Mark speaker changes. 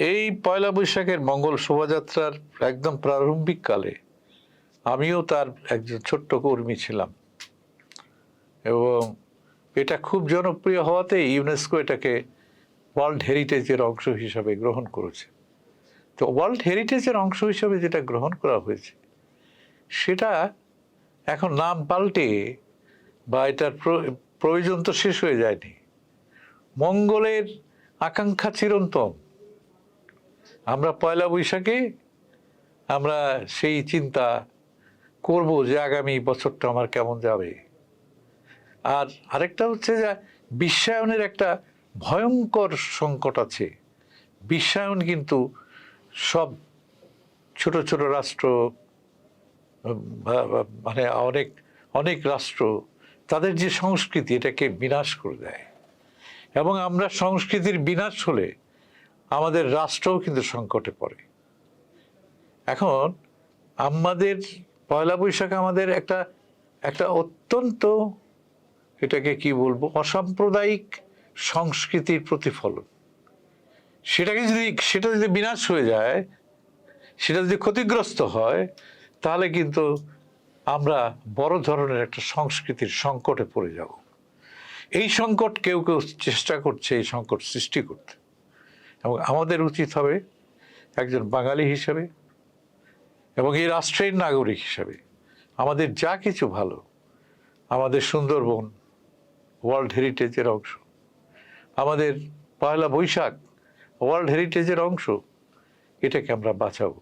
Speaker 1: এই পয়লা বৈশাখের মঙ্গল শোভাযাত্রার একদম প্রারম্ভিক কালে আমিও তার একজন ছোট্ট কর্মী ছিলাম। এবং এটা খুব জনপ্রিয় হওয়াতে ইউনেস্কো এটাকে ওয়ার্ল্ড হেরিটেজের অংশ হিসাবে গ্রহণ করেছে। তো ওয়ার্ল্ড হেরিটেজের অংশ হিসাবে যেটা গ্রহণ করা হয়েছে, সেটা এখন নাম পাল্টে বা এটার প্র- প্রয়োজন তো শেষ হয়ে যায়নি। মঙ্গলের আকাঙ্ক্ষা চিরন্তন। আমরা পয়লা বৈশাখে আমরা সেই চিন্তা করব যে আগামী বছরটা আমার কেমন যাবে। আর আরেকটা হচ্ছে যে বিশ্বায়নের একটা ভয়ঙ্কর সংকট আছে। বিশ্বায়ন কিন্তু সব ছোট ছোট রাষ্ট্র মানে অনেক অনেক রাষ্ট্র তাদের যে সংস্কৃতি এটাকে বিনাশ করে দেয়। এবং আমরা সংস্কৃতির বিনাশ হলে আমাদের রাষ্ট্রও কিন্তু সংকটে পড়ে। এখন আমাদের পয়লা বৈশাখ আমাদের একটা একটা অত্যন্ত এটাকে কি বলব, অসাম্প্রদায়িক সংস্কৃতির প্রতিফলন। সেটাকে যদি, সেটা যদি বিনাশ হয়ে যায়, সেটা যদি ক্ষতিগ্রস্ত হয়, তাহলে কিন্তু আমরা বড় ধরনের একটা সংস্কৃতির সংকটে পড়ে যাব। এই সংকট কেউ কেউ চেষ্টা করছে, এই সংকট সৃষ্টি করতে। এবং আমাদের উচিত হবে একজন বাঙালি হিসেবে এবং এই রাষ্ট্রের নাগরিক হিসেবে আমাদের যা কিছু ভালো, আমাদের সুন্দরবন ওয়ার্ল্ড হেরিটেজের অংশ, আমাদের পয়লা বৈশাখ ওয়ার্ল্ড হেরিটেজের অংশ, এটাকে আমরা বাঁচাবো।